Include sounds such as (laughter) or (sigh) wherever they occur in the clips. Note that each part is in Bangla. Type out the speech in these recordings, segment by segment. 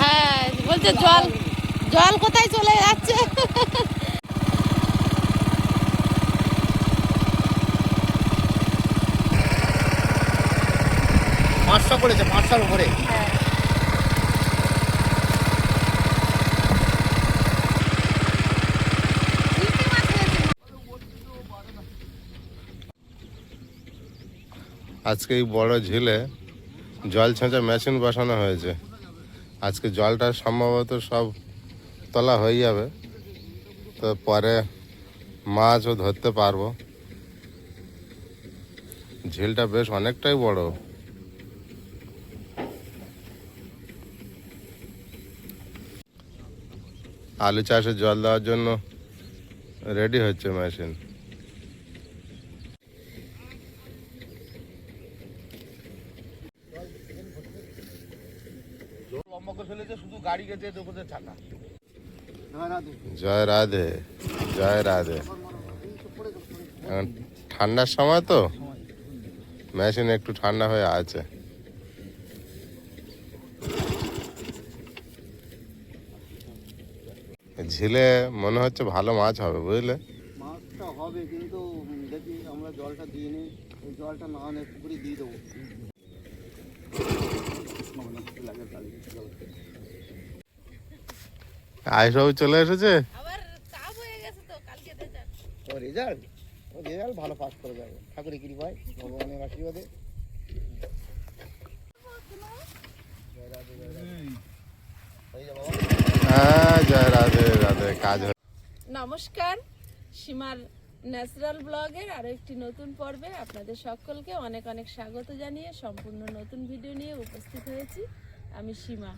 হ্যাঁ বলছে জল জল কোথায় চলে যাচ্ছে? পাঁচশো করেছে পাঁচশোর উপরে। আজকে এই বড় ঝিলে জল ছেঁচা মেশিন বসানো হয়েছে। আজকে জলটা সম্ভবত সব তোলা হয়ে যাবে। তো পরে মাছও ধরতে পারব। ঝিলটা বেশ অনেকটাই বড়। আলু চাষে জল দেওয়ার জন্য রেডি হচ্ছে মেশিন লম্বা করে ফেলেছে শুধু গাড়ি গেছে দোকানের চাকা জয় রাধে জয় রাধে। ঠান্ডার সময় তো? মেশিন একটু ঠান্ডা হয়ে আছে। ঝিলে মনে হচ্ছে ভালো মাছ হবে বুঝলে? মাছটা হবে কিন্তু দেখি আমরা জলটা দিয়ে নিই। এই জলটা না আনে পুকুরে দিয়ে দেবো। আইসবাবু চলে এসেছে? হয়ে গেছে তো কালকে দেখার ও রেজাল্ট ও রেজাল্ট ভালো পাস করে যাবে ঠাকুরের কৃপায় ভগবানের আশীর্বাদে। যাবে বাবা। জয় রাধে রাধে কাজ নমস্কার সীমার ন্যাচারাল ব্লগের আরও একটি নতুন পর্বে আপনাদের সকলকে অনেক অনেক স্বাগত জানিয়ে সম্পূর্ণ নতুন ভিডিও নিয়ে উপস্থিত হয়েছি। আমি সীমা।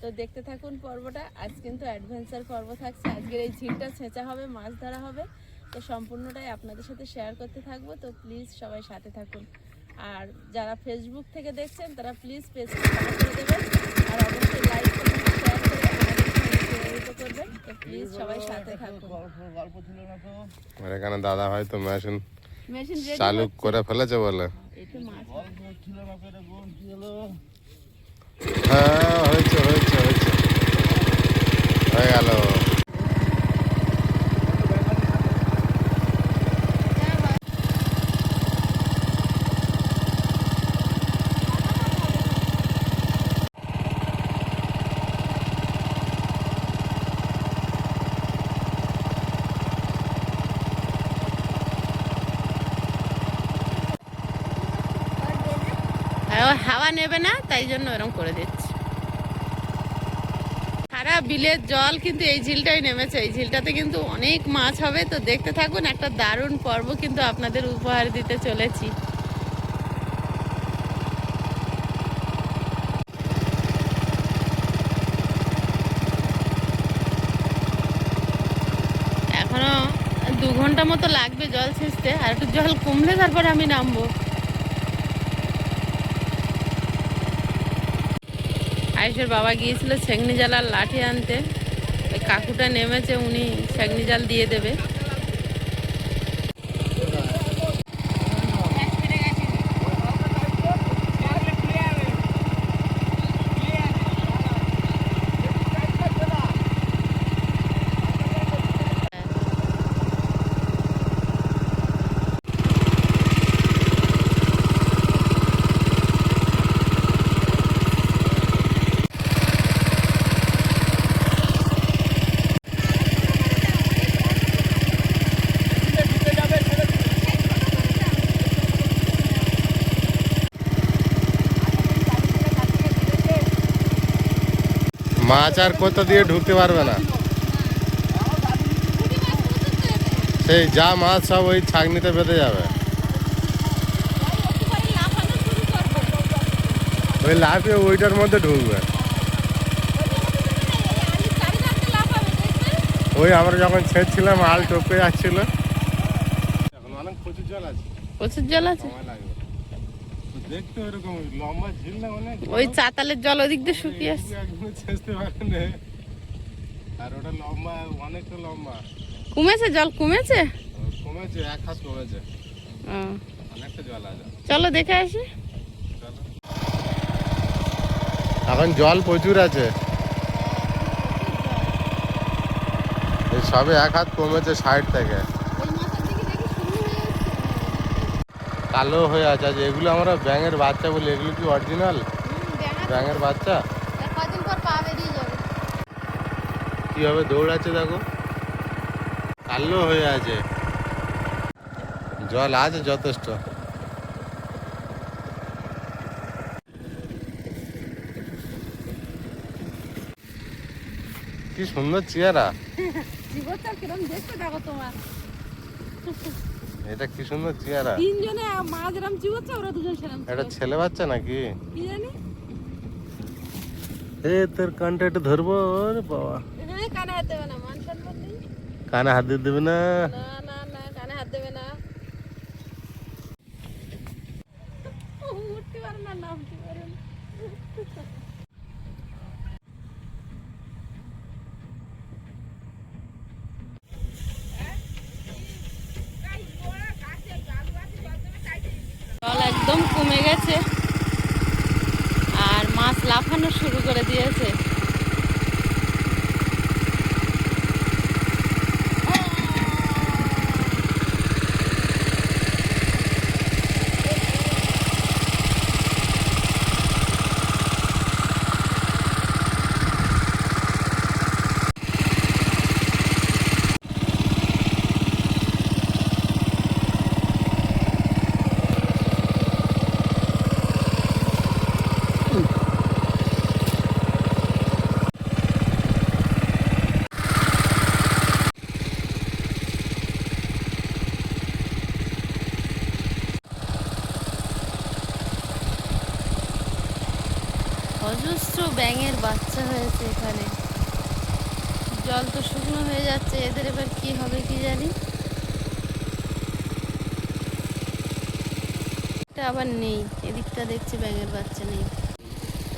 তো দেখতে থাকুন পর্বটা। আজ কিন্তু অ্যাডভেঞ্চার পর্ব থাকছে। আজকের এই ঝিলটা ছেঁচা হবে মাছ ধরা হবে। তো সম্পূর্ণটাই আপনাদের সাথে শেয়ার করতে থাকব। তো প্লিজ সবাই সাথে থাকুন। আর যারা ফেসবুক থেকে দেখছেন তারা প্লিজ পেজটি ফলো করে দেবেন আর অবশ্যই লাইক করবেন শেয়ার করে করবেন। তো প্লিজ সবাই সাথে থাকুন। গল্প গল্প ছিল না তো আর এখানে দাদা হয়তো মেশিন মেশিন চালু করে ফেলেছে বলে। একটু মাছ ছিল না পেরে বোন কি হলো হ্যাঁ হয়েছে হয়েছে হয়েছে হয়ে গেল হাওয়া হাওয়া নেবে না তাই জন্য এরকম করে দিচ্ছি। সারা বিলের জল কিন্তু এই ঝিলটাই নেমেছে। এই ঝিলটাতে কিন্তু অনেক মাছ হবে। তো দেখতে থাকুন, একটা দারুণ পর্ব কিন্তু আপনাদের উপহার দিতে চলেছি। এখনও দু ঘণ্টা মতো লাগবে জল ছেঁচতে। আর একটু জল কমলে তারপর আমি নামবো। আয়ুষের বাবা গিয়েছিল সেগনি জাল আর লাঠি আনতে। কাকুটা নেমেছে, উনি সেগনি জাল দিয়ে দেবে। মাছ আর কোথা দিয়ে ঢুকতে পারবে না। সেই যা মাছ সব ওই ছাগনিতে বেঁধে যাবে। ওই লাফিয়ে ওইটার মধ্যে ঢুকবে। ওই আমরা যখন ছেড়ছিলাম আল টপকে যাচ্ছিল। এখন অনেক প্রচুর জল আছে। প্রচুর জল আছে? সময় লাগবে। দেখতে এরকম লম্বা ঝিল ওই চাতালের জল ওদিক দিয়ে শুকিয়ে আসছে। একদম চেষ্টা না। আর ওটা লম্বা অনেকটা লম্বা। কমেছে জল কমেছে? কমেছে এক হাত কমেছে। অনেকটা জল আছে। চলো দেখে আসি। এখন জল প্রচুর আছে। সবে এক হাত কমেছে সাইড থেকে। কালো হয়ে আছে। আজ এগুলো আমরা ব্যাঙের বাচ্চা বলি। এগুলো কি অরিজিনাল ব্যাঙের বাচ্চা। কীভাবে দৌড়াচ্ছে দেখো? কালো হয়ে আছে। জল আছে যথেষ্ট। কি সুন্দর চেহারা। (laughs) জীবনটা কিরম দেখতে দেখো তোমার। (laughs) এটা কি সুন্দর চেহারা? তিনজনে এরম চিবোচ্ছে ওরা দুজন এটা ছেলে বাচ্চা নাকি? কি জানি? এ তোর কানটা একটু ধরবো বাবা। কানে হাত দেবে না মান সম্মান কানে হাত দিয়ে দেবে না না না না কানে হাত দেবে না ও, উঠতে পারে না নামতে পারে না জল একদম গেছে। আর মাছ লাফানো শুরু করে দিয়েছে। ব্যাঙের বাচ্চা হয়েছে এখানে। জল তো শুকনো হয়ে যাচ্ছে, এদের এবার কি হবে কি জানি? এটা আবার নেই, এদিকটা দেখছি ব্যাঙের বাচ্চা নেই।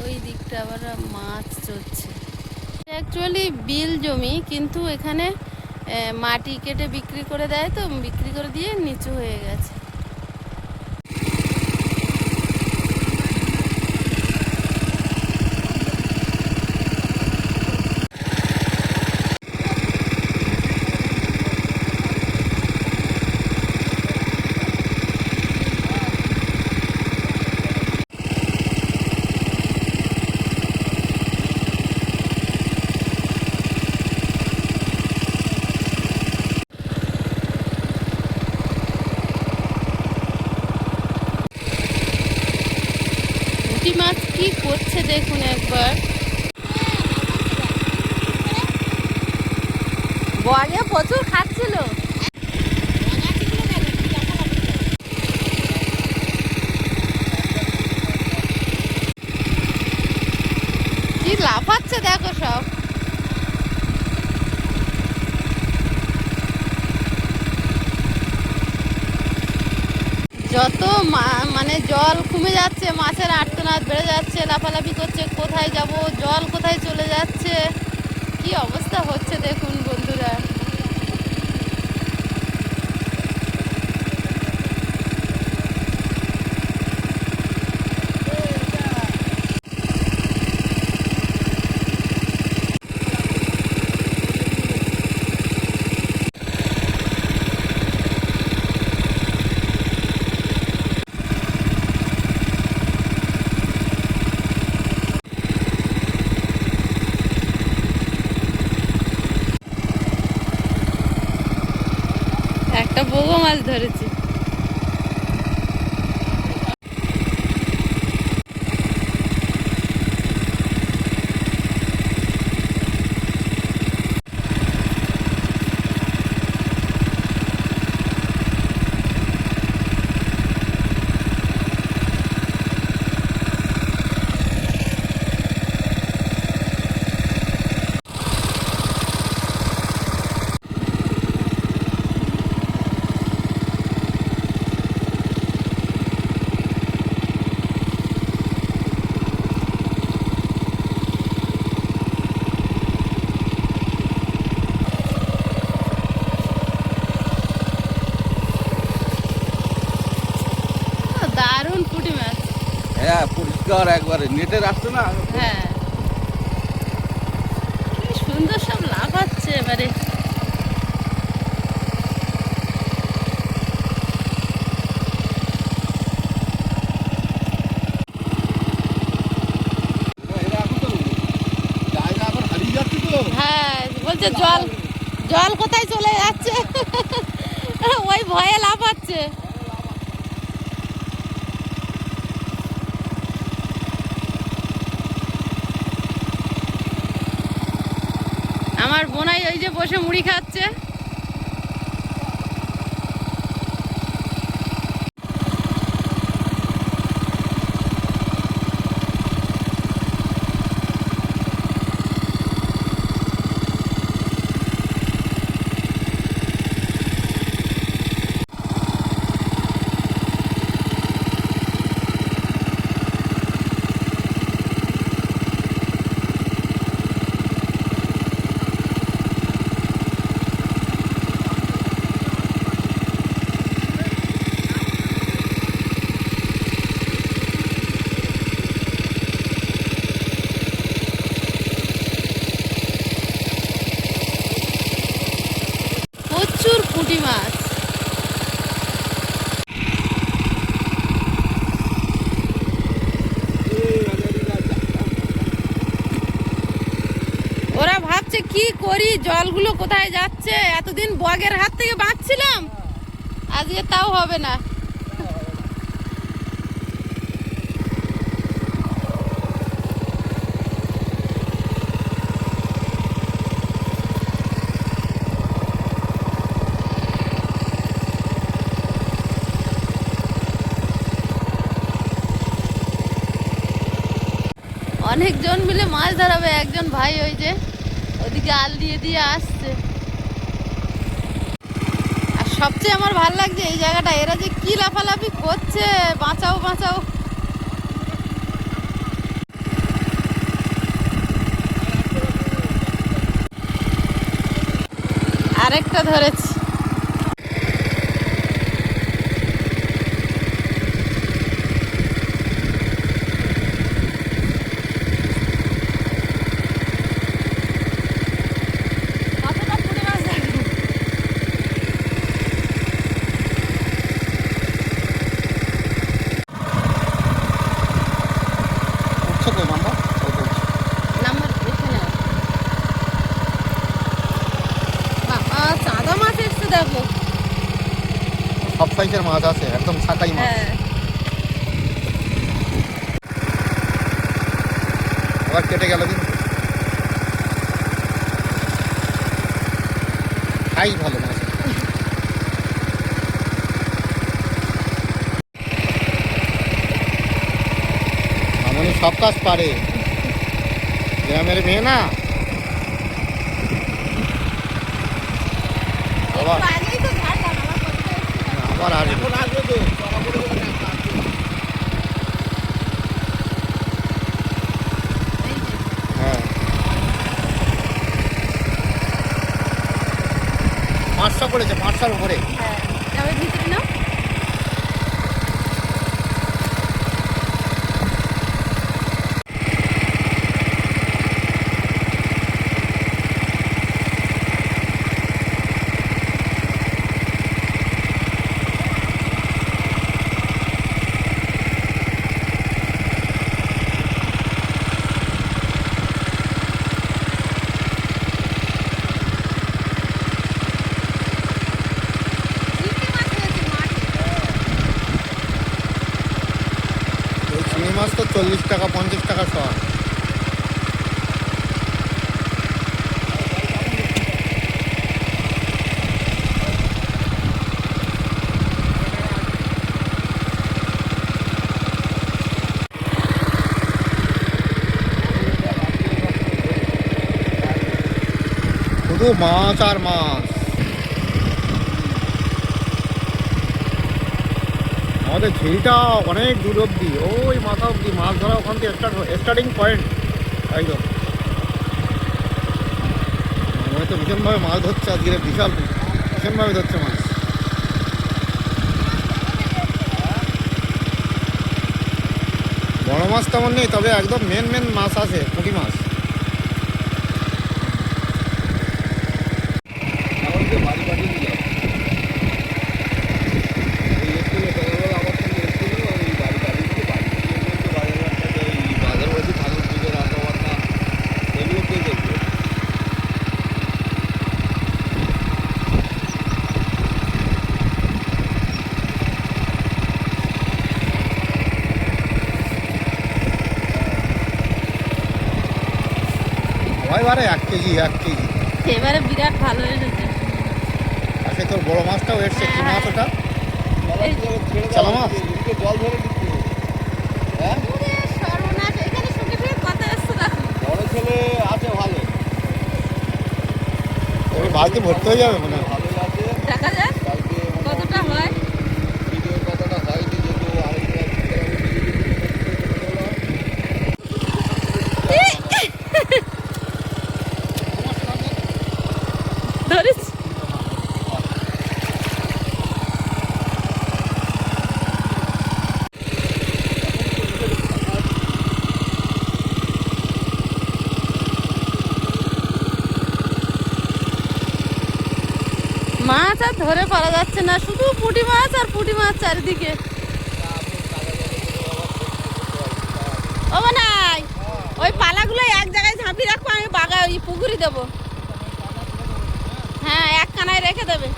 ওই দিকটা আবার মাছ চড়ছে। অ্যাকচুয়ালি বিল জমি, কিন্তু এখানে মাটি কেটে বিক্রি করে দেয় তো, বিক্রি করে দিয়ে নিচু হয়ে গেছে পুঁটি মাছ করছে দেখুন একবার। আগে প্রচুর খাচ্ছিল কি লাফাচ্ছে দেখো সব যত মানে জল কমে যাচ্ছে, মাছের আর্তনাদ বেড়ে যাচ্ছে, লাফালাফি করছে, কোথায় যাব, জল কোথায় চলে যাচ্ছে, কি অবস্থা হচ্ছে দেখুন বন্ধুরা। একটা বগো মাছ ধরেছি হ্যাঁ পরিষ্কার একবারে। নেটে রাখতো না? হ্যাঁ। কি সুন্দর সব লাভ হচ্ছে এবারে। হ্যাঁ বলছে জল জল কোথায় চলে যাচ্ছে? ওই ভয়ে লাভ হচ্ছে আমার বোনাই ওই যে বসে মুড়ি খাচ্ছে প্রচুর পুঁটি মাছ ভাবছে কি করি? জলগুলো কোথায় যাচ্ছে? এতদিন বগের হাত থেকে বাঁচছিলাম। আজকে তাও হবে না। অনেকজন মিলে মাছ ধরাবে, একজন ভাই ওই যে। আল দিয়ে দিয়ে আসছে। আর সবচেয়ে আমার ভালো লাগছে এই জায়গাটা, এরা যে কি লাফালাফি করছে, বাঁচাও বাঁচাও। আরেকটা ধরেছি কতটা পুঁটি মাছ দেখো উঠছে তো নাম্বার নাম্বার এখানে বাবা চাঁদা মাছ এসছে দেখো সব সাইজের মাছ আছে একদম ছাকাই মাছ। হ্যাঁ। আবার কেটে গেল কিন্তু। খাই ভালো মাছ। মামনি সব কাজ পারে। গ্রামের মেয়ে না। আবার একটু আগেই তো ঝাড়লাম আমার কথা এসছে না। যে, হ্যাঁ। পাঁচশো করেছে পাঁচশোর উপরে। হ্যাঁ। ভিতরে নাও। চল্লিশ টাকা পঞ্চাশ টাকা শোয়া শুধু মাছ আর মাছ। আমাদের ঝিলটা অনেক দূর অব্দি ওই মাথা অব্দি মাছ ধরা ওখান থেকে স্টার্ট স্টার্টিং পয়েন্ট একদম। মনে তো ভীষণভাবে মাছ ধরছে আজকে, বিশাল, ভীষণভাবে ধরছে মাছ। বড় মাছ তেমন নেই, তবে একদম মেন মেন মাছ আছে, পুঁটি মাছ এখন যে বাড়ি বাড়ি দিয়ে যাও। ওই এসছিল সকালবেলা আমার সঙ্গে এসছিল, আমি বাড়ি বাড়ি দিয়ে বাড়ি দিয়ে বলছে বাজারে একটা যে এই বাজার বাড়ি ঠাকুর পুজো রান্না বান্না এগুলো কে দেখবে সবাই এক কেজি এক কেজি। এবারে বিরাট ভালো এসেছে আজকে তোর বড় মাছটাও এসছে কি মাছ ওটা? এই- ছেড়ে- ছেড়ে দাও, চালা মাছ? জল ধরে হ্যাঁ বড় ছেলে আছে ভালো। ওই বালতি ভর্তি হয়ে যাবে মনে হয়। আছে। দেখা যাক। মাছ আর ধরে পারা যাচ্ছে না, শুধু পুঁটি মাছ আর পুঁটি মাছ চারিদিকে। ও নাই ওই পালাগুলো এক জায়গায় ঝাঁপি রাখব, আমি বাগায় ওই পুকুরি দেবো। হ্যাঁ এক কানায় রেখে দেবে।